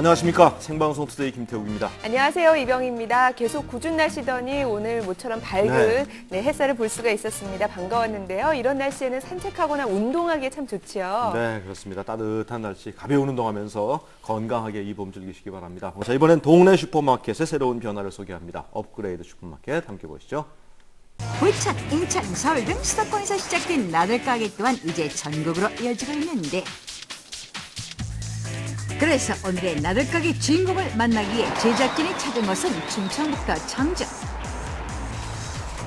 안녕하십니까 생방송 투데이 김태욱입니다. 안녕하세요 이병입니다. 계속 궂은 날씨더니 오늘 모처럼 밝은 네. 네, 햇살을 볼 수가 있었습니다. 반가웠는데요. 이런 날씨에는 산책하거나 운동하기 참 좋죠. 네 그렇습니다. 따뜻한 날씨 가벼운 운동하면서 건강하게 이 봄 즐기시기 바랍니다. 자 이번엔 동네 슈퍼마켓의 새로운 변화를 소개합니다. 업그레이드 슈퍼마켓 함께 보시죠. 부천, 인천, 서울 등 수도권에서 시작된 나들 가게 또한 이제 전국으로 이어지고 있는데 그래서 오늘의 나들 가게 주인공을 만나기 위해 제작진이 찾은 곳은 충청북도 청주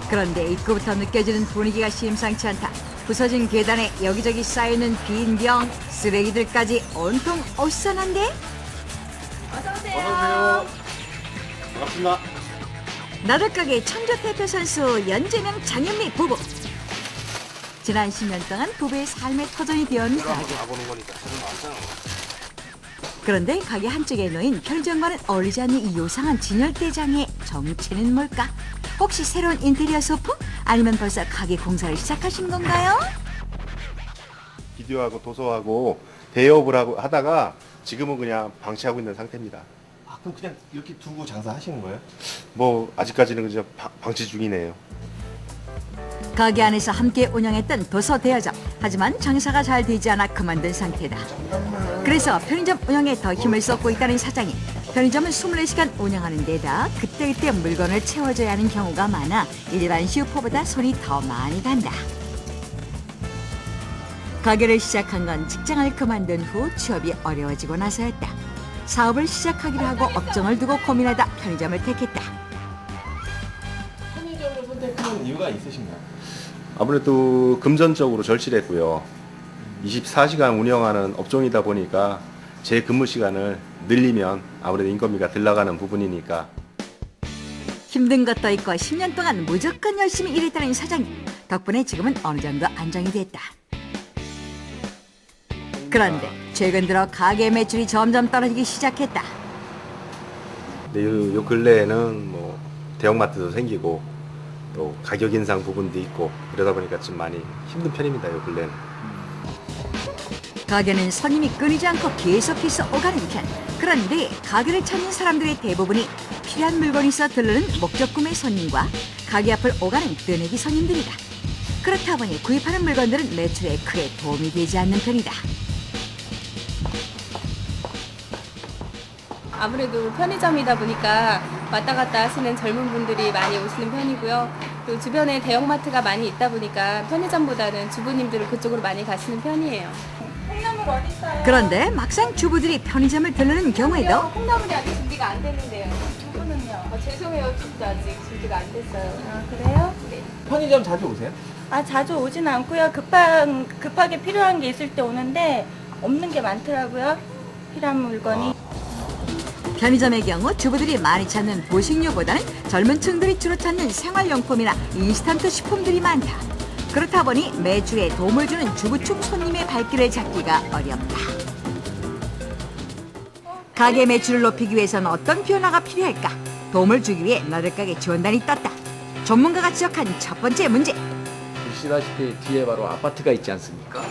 그런데 입구부터 느껴지는 분위기가 심상치 않다 부서진 계단에 여기저기 쌓여있는 빈 병, 쓰레기들까지 온통 어수선한데 반갑습니다. 나들가게 청주 대표 선수 연재명 장현미 부부. 지난 10년 동안 부부의 삶의 터전이 되어온 가게. 그런데 가게 한쪽에 놓인 편의점과는 어울리지 않는 이 요상한 진열대장의 정체는 뭘까? 혹시 새로운 인테리어 소품? 아니면 벌써 가게 공사를 시작하신 건가요? 비디오하고 도서하고 대여업을 하고 하다가 지금은 그냥 방치하고 있는 상태입니다. 아, 그럼 그냥 이렇게 두고 장사하시는 거예요? 뭐 아직까지는 그냥 방- 방치 중이네요. 가게 안에서 함께 운영했던 도서 대여점. 하지만 장사가 잘 되지 않아 그만둔 상태다. 그래서 편의점 운영에 더 힘을 쏟고 있다는 사장님. 편의점은 24시간 운영하는 데다 그때그때 물건을 채워줘야 하는 경우가 많아 일반 슈퍼보다 손이 더 많이 간다. 가게를 시작한 건 직장을 그만둔 후 취업이 어려워지고 나서였다. 사업을 시작하기로 하고 업종을 두고 고민하다 편의점을 택했다. 편의점을 선택한 이유가 있으신가요? 아무래도 금전적으로 절실했고요. 24시간 운영하는 업종이다 보니까 제 근무 시간을 늘리면 아무래도 인건비가 들 나가는 부분이니까 힘든 것도 있고 10년 동안 무조건 열심히 일했다는 사장님 덕분에 지금은 어느 정도 안정이 됐다. 그런데 최근 들어 가게 매출이 점점 떨어지기 시작했다. 근데 요, 요 근래에는 뭐 대형마트도 생기고 또 가격 인상 부분도 있고 그러다 보니까 좀 많이 힘든 편입니다. 요 근래는. 가게는 손님이 끊이지 않고 계속해서 오가는 편. 그런데 가게를 찾는 사람들의 대부분이 필요한 물건이 있어 들르는 목적 구매 손님과 가게 앞을 오가는 뜨내기 손님들이다. 그렇다 보니 구입하는 물건들은 매출에 크게 도움이 되지 않는 편이다. 아무래도 편의점이다 보니까 왔다 갔다 하시는 젊은 분들이 많이 오시는 편이고요. 또 주변에 대형마트가 많이 있다 보니까 편의점보다는 주부님들은 그쪽으로 많이 가시는 편이에요. 콩나물 어디 있어요? 그런데 막상 주부들이 편의점을 들르는 경우에도 콩나물이 아직 준비가 안 됐는데요. 두부는요? 아, 죄송해요. 두부도 아직 준비가 안 됐어요. 아, 그래요? 네. 편의점 자주 오세요? 아, 자주 오진 않고요. 급한, 급하게 필요한 게 있을 때 오는데 없는 게 많더라고요. 필요한 물건이. 편의점의 경우 주부들이 많이 찾는 보식류보다는 젊은 층들이 주로 찾는 생활용품이나 인스턴트 식품들이 많다. 그렇다 보니 매출에 도움을 주는 주부축 손님의 발길을 잡기가 어렵다. 가게 매출을 높이기 위해서는 어떤 변화가 필요할까? 도움을 주기 위해 나들가게 지원단이 떴다. 전문가가 지적한 첫 번째 문제. 보시다시피 뒤에 바로 아파트가 있지 않습니까?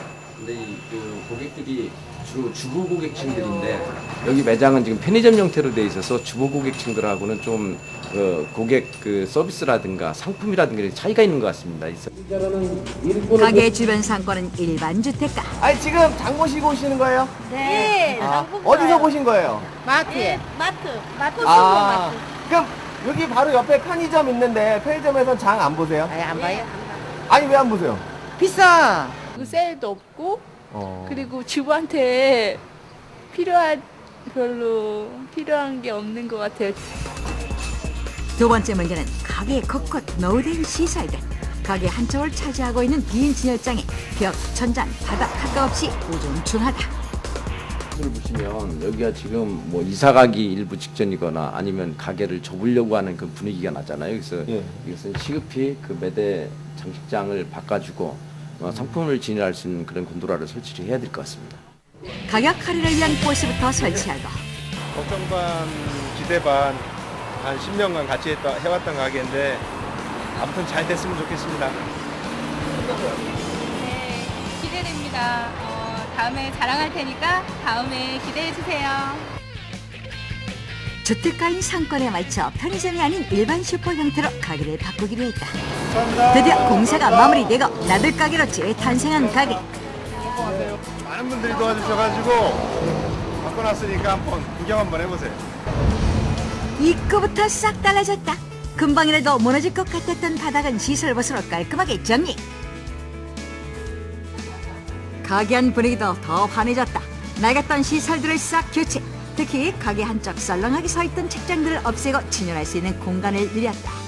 근데 이그 고객들이 주로 주부 고객층들인데 여기 매장은 지금 편의점 형태로 돼 있어서 주부 고객층들하고는 좀 어, 고객 그 서비스라든가 상품이라든가 차이가 있는 것 같습니다. 가게 주변 상권은 일반 주택가. 아니 지금 장 보시고 오시는 거예요? 네. 아, 어디서 보신 거예요? 마트. 마트. 마트. 아, 그럼 여기 바로 옆에 편의점 있는데 편의점에서 장 안 보세요? 안 봐요? 아니 왜 안 보세요? 비싸. 그 세일도 없고 어. 그리고 주부한테 필요한 별로 필요한 게 없는 것 같아요. 두 번째 문제는 가게 곳곳 노후된 시설들. 가게 한쪽을 차지하고 있는 빈 진열장에 벽, 천장, 바닥 할것 없이 우중충하다. 을 보시면 여기가 지금 뭐 이사 가기 일부 직전이거나 아니면 가게를 접으려고 하는 그 분위기가 나잖아요. 그래서 예. 이것은 시급히 그 매대 장식장을 바꿔주고 어, 상품을 진열할 수 있는 그런 곤도라를 설치를 해야 될 것 같습니다. 가격 할인을 위한 포스부터 설치하고 걱정 반 기대 반 한 10년간 같이 했다, 해왔던 가게인데 아무튼 잘 됐으면 좋겠습니다. 네, 기대됩니다. 어, 다음에 자랑할 테니까 다음에 기대해 주세요. 주택가인 상권에 맞춰 편의점이 아닌 일반 슈퍼 형태로 가게를 바꾸기로 했다. 드디어 공사가 마무리되고 나들 가게로 재탄생한 가게. 많은 분들이 도와주셔가지고 바꿔놨으니까 한번 구경 한번 해보세요. 입구부터 싹 달라졌다. 금방이라도 무너질 것 같았던 바닥은 시설버스로 깔끔하게 정리. 가게 안 분위기도 더 환해졌다. 낡았던 시설들을 싹 교체. 특히 가게 한쪽 썰렁하게 서 있던 책장들을 없애고 진열할 수 있는 공간을 늘렸다.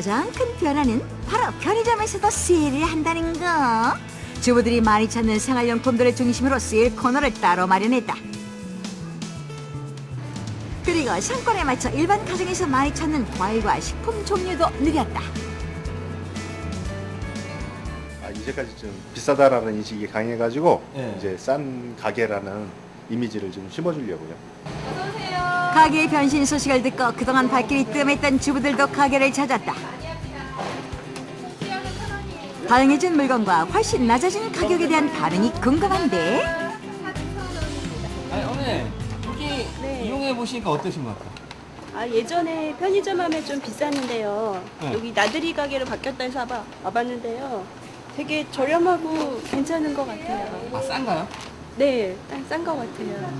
가장 큰 변화는 바로 편의점에서도 세일을 한다는 거. 주부들이 많이 찾는 생활용품들을 중심으로 세일 코너를 따로 마련했다. 그리고 상권에 맞춰 일반 가정에서 많이 찾는 과일과 식품 종류도 늘렸다. 아, 이제까지 좀 비싸다라는 인식이 강해가지고 예. 이제 싼 가게라는 이미지를 좀 심어주려고요. 가게의 변신 소식을 듣고 그동안 발길이 뜸했던 주부들도 가게를 찾았다. 다양해진 물건과 훨씬 낮아진 가격에 대한 반응이 궁금한데 아니 어머니 여기 이용해 보시니까 어떠신 것 같아요? 아, 예전에 편의점 하면 좀 비쌌는데요. 네. 여기 나들이 가게로 바뀌었다 해서 와봐, 와봤는데요. 되게 저렴하고 괜찮은 것 같아요. 아 싼가요? 네, 싼 것 같아요.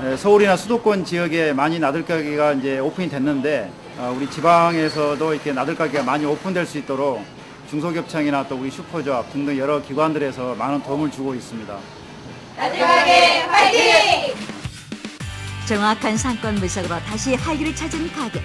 네, 서울이나 수도권 지역에 많이 나들 가게가 이제 오픈이 됐는데 어, 우리 지방에서도 이렇게 나들 가게가 많이 오픈될 수 있도록 중소기업청이나 또 우리 슈퍼조합 등등 여러 기관들에서 많은 도움을 주고 있습니다. 정확한 상권 분석으로 다시 활기를 찾은 가게.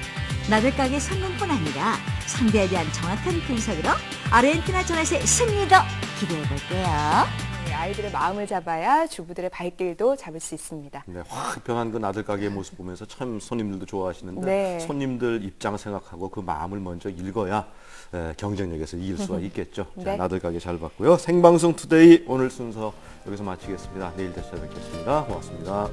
나들 가게 성공뿐 아니라 상대에 대한 정확한 분석으로 아르헨티나 전에서의 승리도 기대해 볼게요. 네, 아이들의 마음을 잡아야 주부들의 발길도 잡을 수 있습니다. 네, 확 변한 그 나들 가게의 모습 보면서 참 손님들도 좋아하시는데 네. 손님들 입장 생각하고 그 마음을 먼저 읽어야 에, 경쟁력에서 이길 수가 있겠죠. 자, 네. 나들 가게 잘 봤고요. 생방송 투데이 오늘 순서 여기서 마치겠습니다. 내일 다시 찾아뵙겠습니다. 고맙습니다.